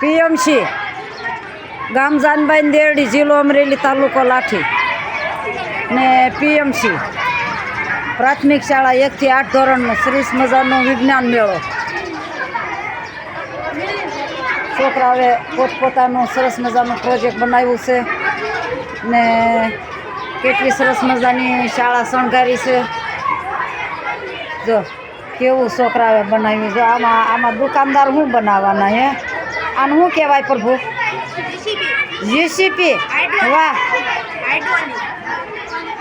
PMC ગામ દેરડી, જિલ્લો અમરેલી તાલુકો લાઠી ને પીએમસી. પ્રાથમિક શાળા એકથી આઠ ધોરણનો સરસ મજાનો વિજ્ઞાન મેળો. છોકરાઓએ પોતપોતાનું સરસ મજાનું પ્રોજેક્ટ બનાવ્યું છે ને કેટલી સરસ મજાની શાળા શણગારી છે. જો, કેવું છોકરાઓએ બનાવ્યું જો આમાં આમાં દુકાનદાર શું બનાવવાના હે? આનું શું કહેવાય પ્રભુ? જીસીપી વાહ.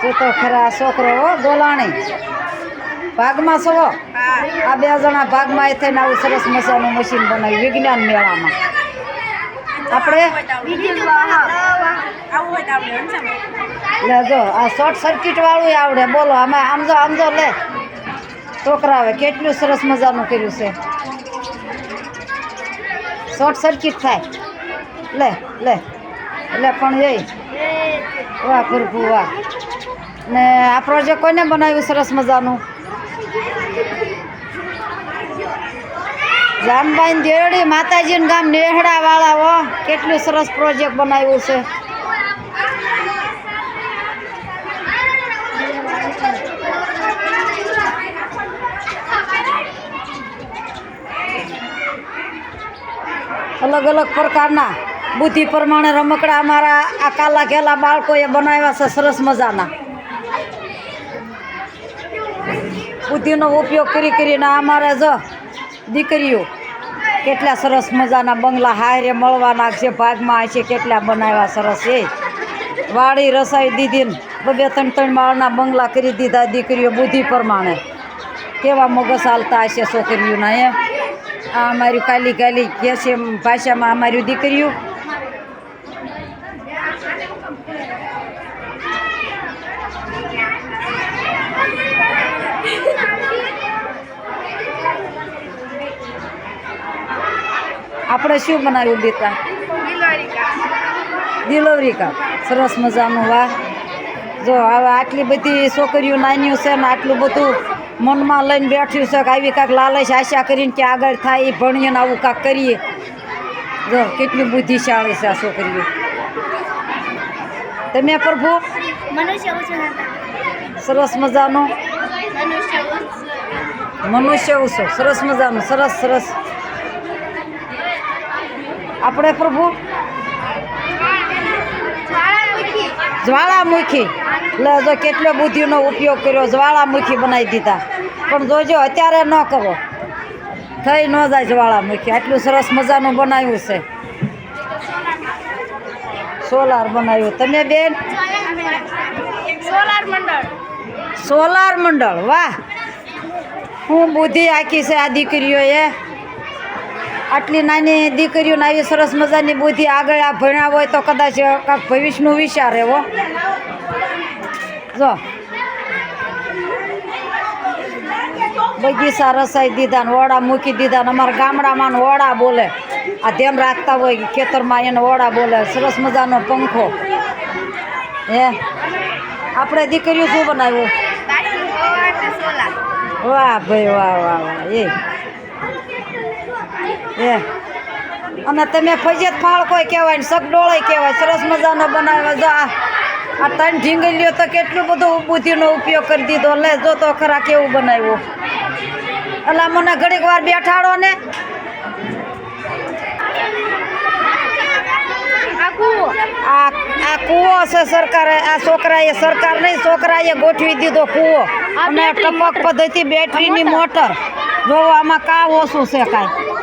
તું તો ખરા છોકરો હો ગોલાણી. ભાગમાં છો? આ બે જણા ભાગમાં એ થઈને આવું સરસ મજાનું મશીન બનાવ્યું વિજ્ઞાન મેળામાં. આપણે? લે જો આ શોર્ટ સર્કિટ વાળું આવડે. બોલો આમાં આમ જો આમ જો લે. છોકરાઓએ કેટલું સરસ મજાનું કર્યું છે. શોર્ટ સર્કિટ થાય. લે લે એટલે પણ એ, વાહ પ્રભુ વાહ. ને આ પ્રોજેક્ટ કોને બનાવ્યું સરસ મજાનું? જાનબાઈ દેરડી માતાજીનું ગામ નેહડાવાળા વાળા હો. કેટલું સરસ પ્રોજેક્ટ બનાવ્યું છે. અલગ અલગ પ્રકારના બુદ્ધિ પ્રમાણે રમકડા અમારા આ કાલા ઘેલા બાળકોએ બનાવ્યા છે સરસ મજાના. બુદ્ધિનો ઉપયોગ કરી કરીને અમારે જ દીકરીઓ કેટલા સરસ મજાના બંગલા હારે મળવાના છે, ભાગમાં છે, કેટલા બનાવ્યા સરસ એ વાડી રસાઈ દીધી બબે ત્રણ ત્રણ માળના બંગલા કરી દીધા દીકરીઓ બુદ્ધિ પ્રમાણે. કેવા મગજ હાલતા હશે છોકરીઓના એ આ અમારી કાલી કાલી કે છે ભાષામાં અમારી દીકરીઓ. આપણે શું બનાવ્યું બેટા? ડિલિવરી કા સરસ મજાનું વાહ. જો હવે આટલી બધી છોકરીઓ, નાનીઓ છે ને આટલું બધું મનમાં લઈને બેઠ્યું છે કે આવી કાંઈક લાલચ આશા કરીને કે આગળ થાય એ ભણીએ ને આવું કાંઈક કરીએ. જો કેટલી બુદ્ધિશાળી છે આ છોકરીઓ. તમે પ્રભુ? સરસ મજાનું? મનુષ્ય ઉસો સરસ મજાનું. સરસ સરસ. આપણે પ્રભુ? જ્વાળામુખી. લે જો કેટલો બુદ્ધિનો ઉપયોગ કર્યો જ્વાળામુખી બનાવી દીધા. પણ જોજો અત્યારે ન કરો થઈ ન જાય જ્વાળામુખી. આટલું સરસ મજાનું બનાવ્યું છે. સોલાર બનાવ્યું. તમે બેન? સોલાર મંડળ. સોલાર મંડળ વાહ. હું બુદ્ધિ આખી છે આ દીકરીઓએ. આટલી નાની દીકરીઓને આવી સરસ મજાની બુદ્ધિ આગળ આ ભણ્યા હોય તો કદાચ કાંક ભવિષ્યનું વિચારે હો જો. બગીચા રસાઈ દીધા ને ઓડા મૂકી દીધા ને અમારા ગામડામાં ઓડા બોલે. આ ધ્યાન રાખતા હોય ખેતરમાં એને ઓડા બોલે. સરસ મજાનો પંખો. હે? આપણે દીકરીઓ શું બનાવ્યું? વાહ ભાઈ, વાહ વાહ વાહ. એ. એ અને તમે ફજિયત ફાળ કોઈ કહેવાય ને સગડોળે કહેવાય. સરસ મજાનો બનાવે જો આ આ ત્રણ ઢીંગલીઓ તો કેટલું બધું બુદ્ધિનો ઉપયોગ કરી દીધો. લે જો તો ખરા કેવું બનાવ્યું. એટલે મને ઘડીક વાર બેઠાડો ને. આ આ કૂવો છે સરકારે. આ છોકરાએ સરકાર નહીં છોકરાએ ગોઠવી દીધો કૂવો. અને ટપક પદ્ધતિ બેટરીની મોટર. જો આમાં કા ઓછું છે કાંઈ.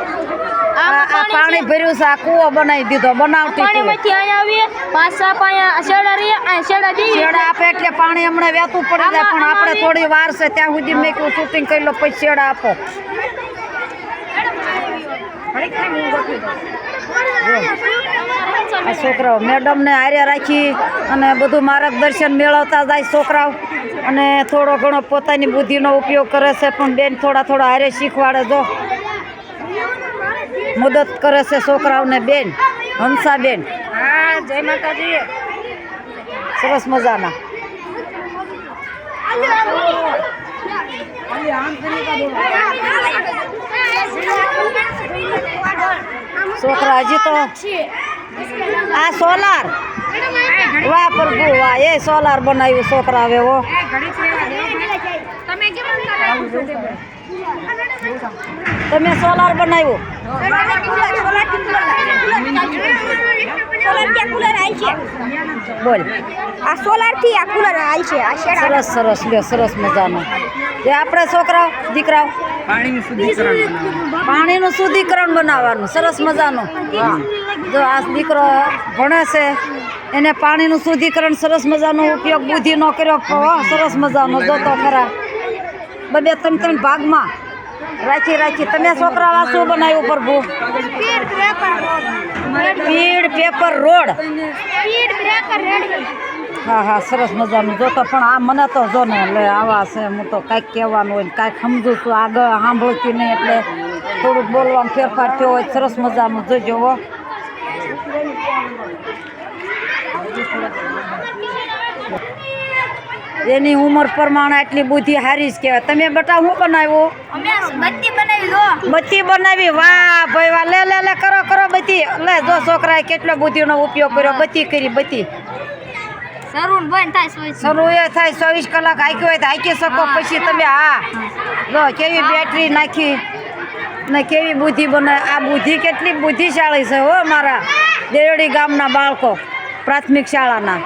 આ પાણી ભર્યું છે આ કૂવો બનાવી દીધો બનાવતી. પાણીમાંથી અહીંયા આવીએ પાંચ સાપ અહીંયા શેડા રહીએ આ શેડા દઈએ શેડા આપે એટલે પાણી હમણાં વહેતું પડી જાય પણ આપણે થોડી વાર છે ત્યાં સુધી મેં કહ્યું શૂટિંગ કરી લો પછી શેડા આપો. આ છોકરાઓ મેડમને હારે રાખી અને બધું માર્ગદર્શન મેળવતા જાય છોકરાઓ. અને થોડો ઘણો પોતાની બુદ્ધિનો ઉપયોગ કરે છે પણ બેન થોડા થોડા હારે શીખવાડે જો. મદદ કરે છે છોકરાઓને બેન હંસાબેન. હા જય માતાજી. સરસ મજાના. છોકરા હજી તો આ સોલાર. વાહ પ્રભુ વાહ એ સોલાર બનાવ્યું છોકરા હવે હો. તમે સોલાર બનાવ્યો. બોલ. આ સોલારથી આ કુલર આવી છે. આ શેડા સરસ સરસ લ્યો સરસ મજાનો. એ આપણે છોકરાઓ દીકરાઓ. પાણીનું શુદ્ધિકરણ બનાવવાનું. સરસ મજાનું. જો આ દીકરો ભણે છે એને પાણીનું શુદ્ધિકરણ સરસ મજાનો ઉપયોગ બુદ્ધિ નો કર્યો સરસ મજાનો. જોતો ખરા. બબે ત્રણ ત્રણ ભાગમાં. રાખી રાખી તમે છોકરા શું બનાવ્યું પ્રભુ પીડ પેપર રોડ. હા હા, સરસ મજાનું. જોતો પણ આ મને તો જો ને એટલે આવા છે, હું તો કાંઈક કહેવાનું હોય કાંઈક સમજું છું. આગળ સાંભળતી નહીં એટલે થોડુંક બોલવામાં ફેરફાર થયો હોય, સરસ મજાનું. જોજો એની ઉંમર પ્રમાણે આટલી બુદ્ધિ હારી જ કહેવાય. તમે બટા શું બનાવ્યું? બત્તી બનાવી દો બત્તી બનાવી? વાહ ભાઈ વાહ. લે લે લે કરો કરો બત્તી. લે જો છોકરાએ કેટલો બુદ્ધિનો ઉપયોગ કર્યો. બત્તી કરી બત્તી. શરૂ એ થાય ચોવીસ કલાક હાંક્યું હોય તો હાંકી શકો. પછી તમે હા. જો કેવી બેટરી નાખી ને કેવી બુદ્ધિ બને. આ બુદ્ધિ કેટલી બુદ્ધિશાળી છે હો મારા દેરડી ગામના બાળકો પ્રાથમિક શાળાના.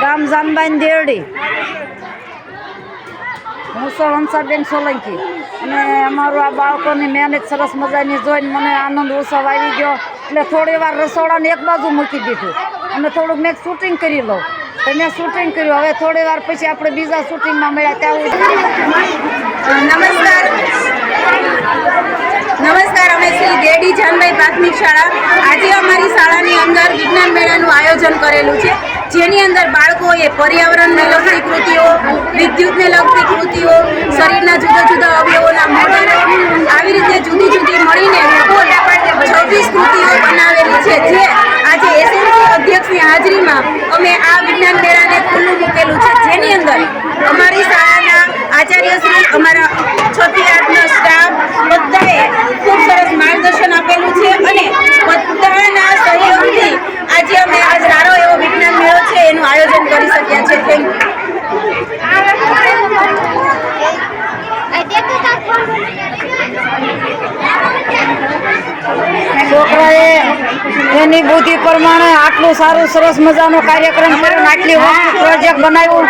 ગામ જાનબાઈન દેરડી હું છું હંસાબેન સોલંકી અને અમારું આ બાળકોની મહેનત સરસ મજાની જોઈને મને આનંદ ઉત્સવ આવી ગયો એટલે થોડી વાર રસોડાને એક બાજુ મૂકી દીધું અને થોડુંક મેં શૂટિંગ કરી લઉં એને શૂટિંગ કર્યું હવે થોડી વાર પછી આપણે બીજા શૂટિંગમાં મળ્યા ત્યાં નમસ્કાર, અમે શ્રી ગેડી જાનભાઈ પ્રાથમિક શાળા. આજે અમારી શાળાની અંદર વિજ્ઞાન મેળાનું આયોજન કરેલું છે. જેની અંદર બાળકોએ પર્યાવરણને લગતી કૃતિઓ, વિદ્યુતને લગતી કૃતિઓ, શરીરના જુદા જુદા અવયવોના મોડેલો આવી રીતે જુદી જુદી મળીને છવ્વીસ કૃતિઓ બનાવેલી છે. જે આજે એસએમસી અધ્યક્ષની હાજરીમાં અમે આ વિજ્ઞાન મેળાને ખુલ્લું મૂકેલું છે. જેની અંદર અમારી શાળાના આચાર્યશ્રી અમારા છ થી આઠનો સ્ટાફ બધાએ ખૂબ સરસ માર્ગદર્શન આપેલું છે અને બધાના સહયોગથી આજે અમે આજ સારો એવો વિજ્ઞાન મેળો છે એનું આયોજન કરી શક્યા છે થેન્ક છોકરાએ એની બુદ્ધિ પ્રમાણે આટલું સારું સરસ મજાનો કાર્યક્રમ કર્યો આટલી વસ્તુ પ્રોજેક્ટ બનાવ્યું,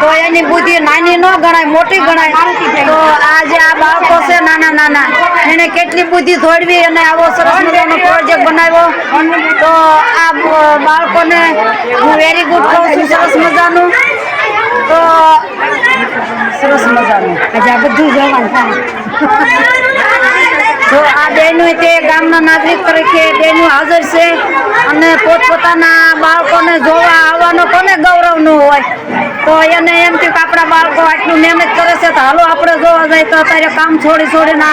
તો એની બુદ્ધિ નાની ન ગણાય, મોટી ગણાય. તો આ જે આ બાળકો છે નાના નાના, એને કેટલી બુદ્ધિ દોડવી અને આવો સરસ મજાનો પ્રોજેક્ટ બનાવ્યો. તો આ બાળકોને હું વેરી ગુડ કહું છું સરસ મજાનું. તો સરસ મજાનું. આજે આ બધું જવાનું તો આ બહેનો તે ગામના નાગરિક તરીકે બહેનો હાજર છે અને પોતપોતાના બાળકોને જોવા આવવાનો કોને ગૌરવ ન હોય? તો એને એમ કે આપણા બાળકો આટલું મહેનત કરે છે તો હાલો આપણે જોવા જાય તો અત્યારે કામ છોડી છોડીને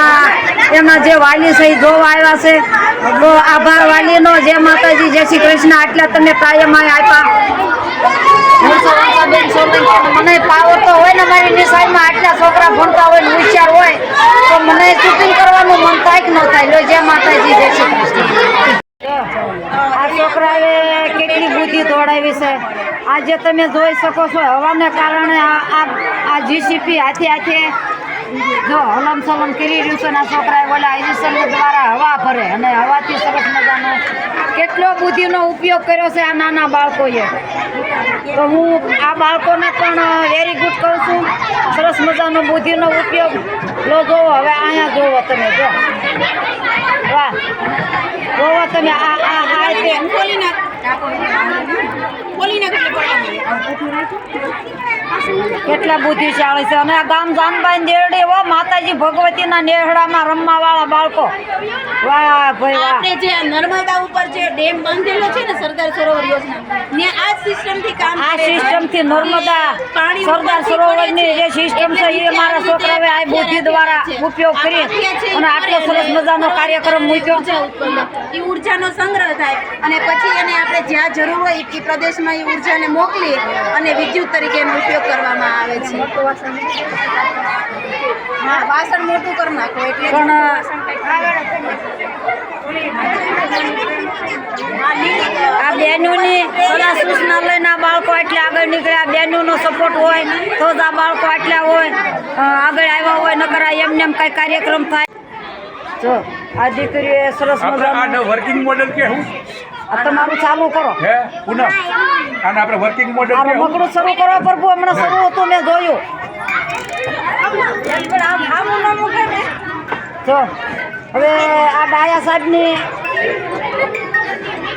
એમના જે વાલી છે એ જોવા આવ્યા છે. આભાર વાલીનો. જે માતાજી. જય શ્રી કૃષ્ણ. આટલા તમે કાયમ આપ્યા. છું વંશાબેન મને પાવર તો હોય ને મારી નિશાળમાં આટલા છોકરા ભણતા હોય ને હોશિયાર હોય, તો મને શૂટિંગ કરવાનું મન થાય કે ન થાય? લો, જય માતાજી, જય શ્રી કૃષ્ણ. આ છોકરાએ બુદ્ધિ દોડાવી છે. આજે તમે જોઈ શકો છો, હવાને કારણે આ જીસીપી હાથે હાથે જો હલમ સલમ કરી રહ્યું છે ને છોકરાએ બોલા ઇન્જેક્શન દ્વારા હવા ભરે અને હવાથી સરસ મજાનો કેટલો બુદ્ધિનો ઉપયોગ કર્યો છે આ નાના બાળકોએ. તો હું આ બાળકોને પણ વેરી ગુડ કહું છું. સરસ મજાનો બુદ્ધિનો ઉપયોગ. લો જોવો, હવે અહીંયા જોવો તમે, જો. વાહ. જોવો તમે, આ આ આ আর કેટલા બુદ્ધિશાળી છે? અને આ ગામ જાનબાઈ દેરડી હો માતાજી ભગવતીના નેહડામાં રમવા વાળા બાળકો. વાહ ભાઈ વાહ. આપણે જે નર્મદા ઉપર જે ડેમ બાંધેલો છે ને સરદાર સરોવર યોજના ને આ સિસ્ટમથી કામ આ સિસ્ટમથી છે. સિસ્ટમથી નર્મદા પાણી સરદાર સરોવરની જે સિસ્ટમ છે એ મારા છોકરાએ આ બુદ્ધિ દ્વારા ઉપયોગ કરી અને આટલો સરસ મજાનો કાર્યક્રમ મૂક્યો. એ ઉર્જાનો સંગ્રહ થાય અને પછી એને આપણે જ્યાં જરૂર હોય એ પ્રદેશમાં એ ઉર્જાને મોકલી અને વિદ્યુત તરીકે એનો ઉપયોગ કરવામાં આવે છે. હા વાસણ મોટું કરી નાખો એટલે પણ આ બહેનોની સલાહ સૂચના લઈને આ બાળકો એટલે આગળ નીકળ્યા બહેનોનો સપોર્ટ હોય તો જ આ બાળકો આટલા હોય આગળ આવ્યા હોય નકર આ એમને એમ કાંઈ કાર્યક્રમ થાય. જો આ દીકરીએ સરસ મજા મજાનું વર્કિંગ મોડલ કેવું આ તમારું ચાલુ કરો. હે પૂનમ. આને આપણે વર્કિંગ મોડેલ આ રમકડું શરૂ કરો પ્રભુ હમણાં શરૂ હતું મેં જોયું. જો હવે આ ડાયા સાહેબની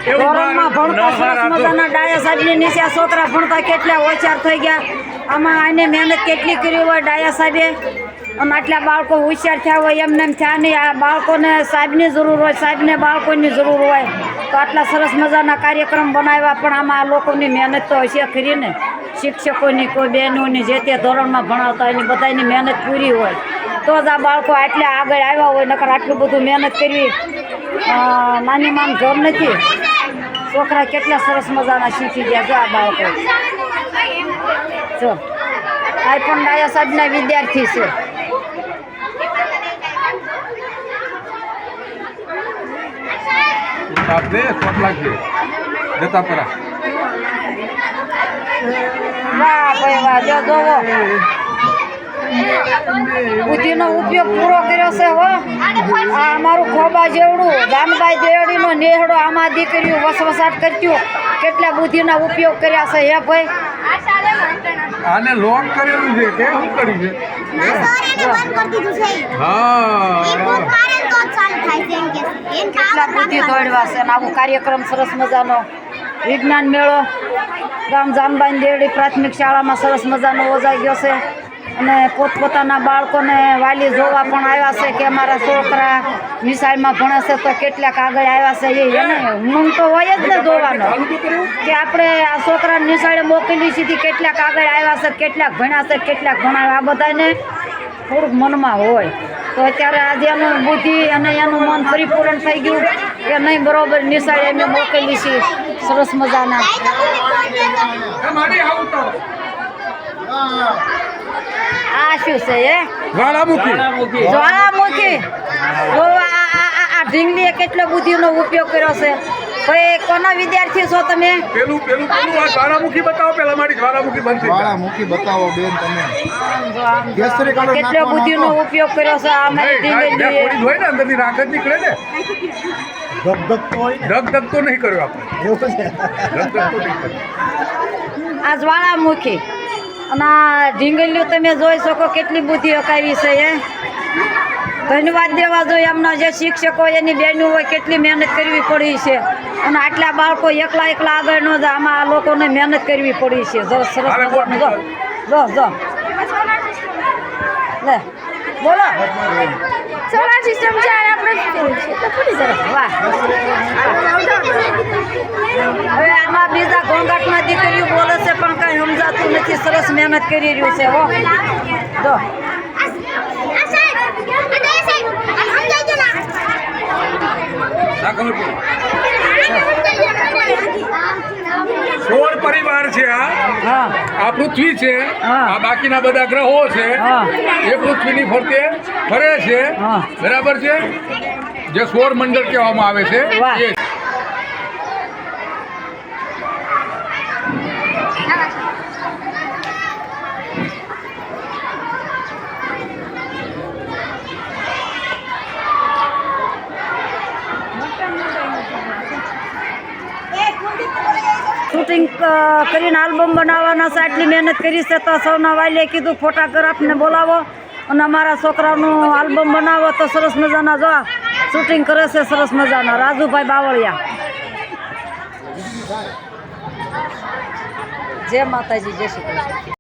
ધોરણમાં ભણતા સરસ મજાના ડાયા સાહેબની નીચે આ છોકરા ભણતા કેટલા હોશિયાર થઈ ગયા. આમાં આને મહેનત કેટલી કરી હોય ડાયા સાહેબે? અને આટલા બાળકો હોશિયાર થયા હોય એમને એમ થયા નહીં. આ બાળકોને સાહેબની જરૂર હોય, સાહેબને બાળકોની જરૂર હોય. તો આટલા સરસ મજાના કાર્યક્રમ બનાવ્યા, પણ આમાં આ લોકોની મહેનત તો હશે ખરી ને. શિક્ષકોની, કોઈ બહેનોની, જે તે ધોરણમાં ભણાવતા એની બધાની મહેનત પૂરી હોય. તો જ આ બાળકો આટલા આગળ આવ્યા હોય, નકર આટલું બધું મહેનત કરવી માની માન જોર નથી. છોકરા કેટલા સરસ મજાના શીખી ગયા જો આ બાળકો. જો. આઈ પણ ડાયા સાહેબના વિદ્યાર્થી છે. દે ચોટ લાગશે જતા પરા બુદ્ધિનો ઉપયોગ પૂરો કર્યો છે હો. આ અમારું ખોબા જેવડું જાનબાઈ દેવડીનો નેહડો આમાં દીકરીઓ વસવસાટ કરતી કેટલા બુદ્ધિના ઉપયોગ કર્યા છે હે ભાઈ? આને લોક કરેલું છે કે શું કર્યું છે? હા કેટલા બુદ્ધિ દોડવા છે અને આવો કાર્યક્રમ સરસ મજાનો વિજ્ઞાન મેળો. ગામ જામબાઈ દેવડી પ્રાથમિક શાળામાં સરસ મજાનો યોજાઈ ગયો છે. અને પોતપોતાના બાળકોને વાલી જોવા પણ આવ્યા છે કે અમારા છોકરા મિસાઈલમાં ભણે છે તો કેટલાક આગળ આવ્યા છે એ એને હું તો હોય જ ને જોવાનો. કે આપણે આ છોકરાને મિસાઈલે મોકલી સીધી કેટલાક આગળ આવ્યા છે કેટલાક ભણ્યા છે કેટલાક ભણાવ્યા. આ બધાને થોડુંક મનમાં હોય. તો અત્યારે આજે એનું બુદ્ધિ અને એનું મન પરિપૂર્ણ થઈ ગયું કે નહીં બરોબર નિશાળે અમે મોકલી છીએ. સરસ મજાના. આ શું છે એ? જ્વાળામુખી. જ્વાળામુખી. જો આ આ- આ આ ઢીંગલીએ કેટલો બુદ્ધિનો ઉપયોગ કર્યો છે? ભાઈ કોના વિદ્યાર્થી છો તમે? પેલું પેલું પેલું આ જ્વાળામુખી બતાવો પેલા મારી જ્વાળામુખી બંધ મૂકી બતાવો બેન તમે. કેસરી કાળો કેટલો બુદ્ધિનો ઉપયોગ કર્યો છે આ ઢીંગલીએ. પોલીસ હોય ને અંદરથી રાખ જ નીકળે ને. ધક ધક તો હોય ને. ધક ધક તો નહીં કર્યો આપણે. એવું છે. નહીં કર્યો. આ જ્વાળામુખી. અને ઢીંગલ્યું ઢીંગલીઓ તમે જોઈ શકો કેટલી બુદ્ધિ અકાવી છે એ ધન્યવાદ દેવા જોઈએ એમના જે શિક્ષકો એની બહેનો હોય કેટલી મહેનત કરવી પડી છે. અને આટલા બાળકો એકલા એકલા આગળ ન જાય. આમાં આ લોકોને મહેનત કરવી પડી છે. જો સરસ જો જો જો. લે બોલો. સોલાર સિસ્ટમ છે આપણે સરસ વાહ હવે આમાં બીજા ઘોંઘાટમાં દીકરીઓ બોલે છે પણ કઈ સમજાતું નથી. સરસ મહેનત કરી રહ્યું છે હો. જો ના ખબર પડી સોળ પરિવાર છે આ. આ પૃથ્વી છે. આ બાકીના બધા ગ્રહો છે. એ પૃથ્વીની ફરતે ફરે છે. બરાબર છે? જે સૌર મંડળ કહેવામાં આવે છે. શૂટિંગ કરીને આલ્બમ બનાવવાના છે, આટલી મહેનત કરી છે, તો સૌના વાલીએ કીધું ફોટોગ્રાફને બોલાવો. અને અમારા છોકરાનું આલ્બમ બનાવો, તો સરસ મજાના, જો શૂટિંગ કરે છે, સરસ મજાના. રાજુભાઈ બાવળિયા. જય માતાજી, જય શ્રી કૃષ્ણ.